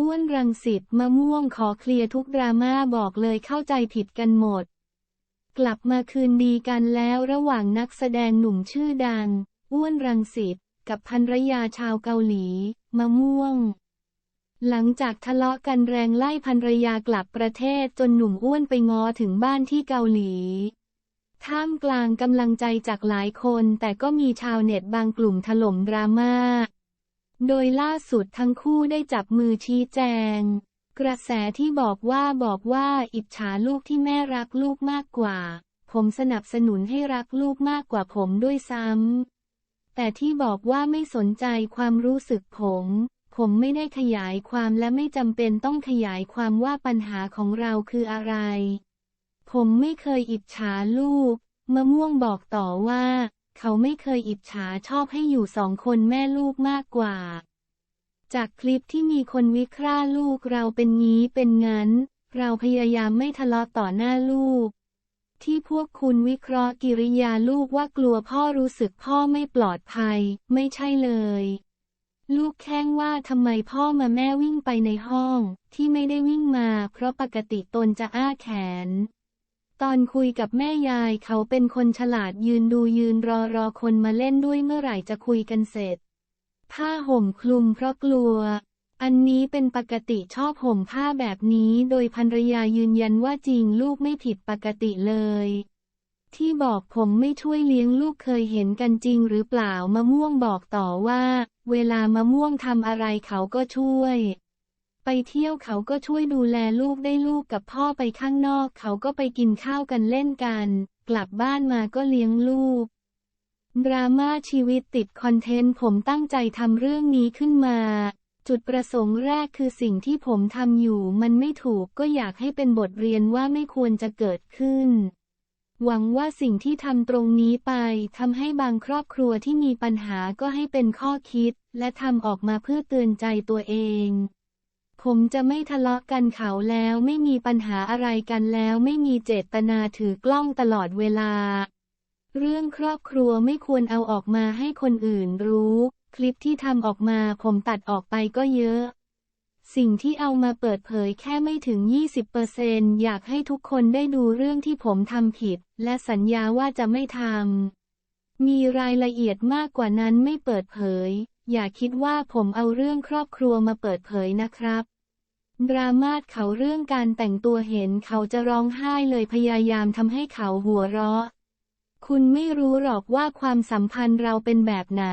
อ้วนรังสิตมะม่วงขอเคลียร์ทุกดราม่าบอกเลยเข้าใจผิดกันหมด กลับมาคืนดีกันแล้วระหว่างนักแสดงหนุ่มชื่อดัง อ้วนรังสิตกับภรรยาชาวเกาหลี มะม่วง หลังจากทะเลาะกันแรงไล่ภรรยากลับประเทศจนหนุ่มอ้วนไปงอถึงบ้านที่เกาหลี ท่ามกลางกำลังใจจากหลายคนแต่ก็มีชาวเน็ตบางกลุ่มถล่มดราม่า โดยล่าสุดทั้งคู่ได้จับมือชี้แจง กระแสที่บอกว่าบอกว่าอิจฉาลูกที่แม่รักลูกมากกว่า ผมสนับสนุนให้รักลูกมากกว่าผมด้วยซ้ำแต่ที่บอกว่าไม่สนใจความรู้สึกผม ผมไม่ได้ขยายความและไม่จำเป็นต้องขยายความว่าปัญหาของเราคืออะไร ผมไม่เคยอิจฉาลูก มะม่วงบอกต่อว่า เขาไม่เคยอิจฉาชอบให้อยู่สองคนแม่ลูกมากกว่า จากคลิปที่มีคนวิเคร่าลูกเราเป็นงี้เป็นงั้น เราพยายามไม่ทะเลาะต่อหน้าลูก ที่พวกคุณวิเคราะห์กิริยาลูกว่ากลัวพ่อรู้สึกพ่อไม่ปลอดภัย ไม่ใช่เลย ลูกแค่งว่าทำไมพ่อมาแม่วิ่งไปในห้อง ที่ไม่ได้วิ่งมา เพราะปกติตนจะอ้าแขน ตอนคุยกับแม่ยายเขาเป็นคนฉลาดยืนดูยืนรอรอคนมาเล่นด้วยเมื่อไหร่จะคุยกันเสร็จ ผ้าห่มคลุมเพราะกลัว อันนี้เป็นปกติชอบห่มผ้าแบบนี้โดยภรรยายืนยันว่าจริงลูกไม่ผิดปกติเลย ที่บอกผมไม่ช่วยเลี้ยงลูกเคยเห็นกันจริงหรือเปล่ามะม่วงบอกต่อว่า เวลามะม่วงทำอะไรเขาก็ช่วย ไปเที่ยวเขาก็ช่วยดูแลลูกได้ลูกกับพ่อไปข้างนอก เขาก็ไปกินข้าวกันเล่นกัน กลับบ้านมาก็เลี้ยงลูก ดราม่าชีวิตติดคอนเทนต์ผมตั้งใจทำเรื่องนี้ขึ้นมา จุดประสงค์แรกคือสิ่งที่ผมทำอยู่ มันไม่ถูกก็อยากให้เป็นบทเรียนว่าไม่ควรจะเกิดขึ้น หวังว่าสิ่งที่ทำตรงนี้ไปทำให้บางครอบครัวที่มีปัญหาก็ให้เป็นข้อคิด และทำออกมาเพื่อเตือนใจตัวเอง ผมจะไม่ทะเลาะกันเขาแล้วไม่มีปัญหาอะไรกันแล้วไม่มีเจตนาถือกล้องตลอดเวลา เรื่องครอบครัวไม่ควรเอาออกมาให้คนอื่นรู้ คลิปที่ทำออกมาผมตัดออกไปก็เยอะ สิ่งที่เอามาเปิดเผยแค่ไม่ถึง 20%อยากให้ทุกคนได้ดูเรื่องที่ผมทำผิด และสัญญาว่าจะไม่ทำ มีรายละเอียดมากกว่านั้นไม่เปิดเผยอย่าคิดว่าผมเอาเรื่องครอบครัวมาเปิดเผยนะครับ ดราม่าเขาเรื่องการแต่งตัวเห็นเขาจะร้องไห้เลยพยายามทำให้เขาหัวเราะ คุณไม่รู้หรอกว่าความสัมพันธ์เราเป็นแบบไหน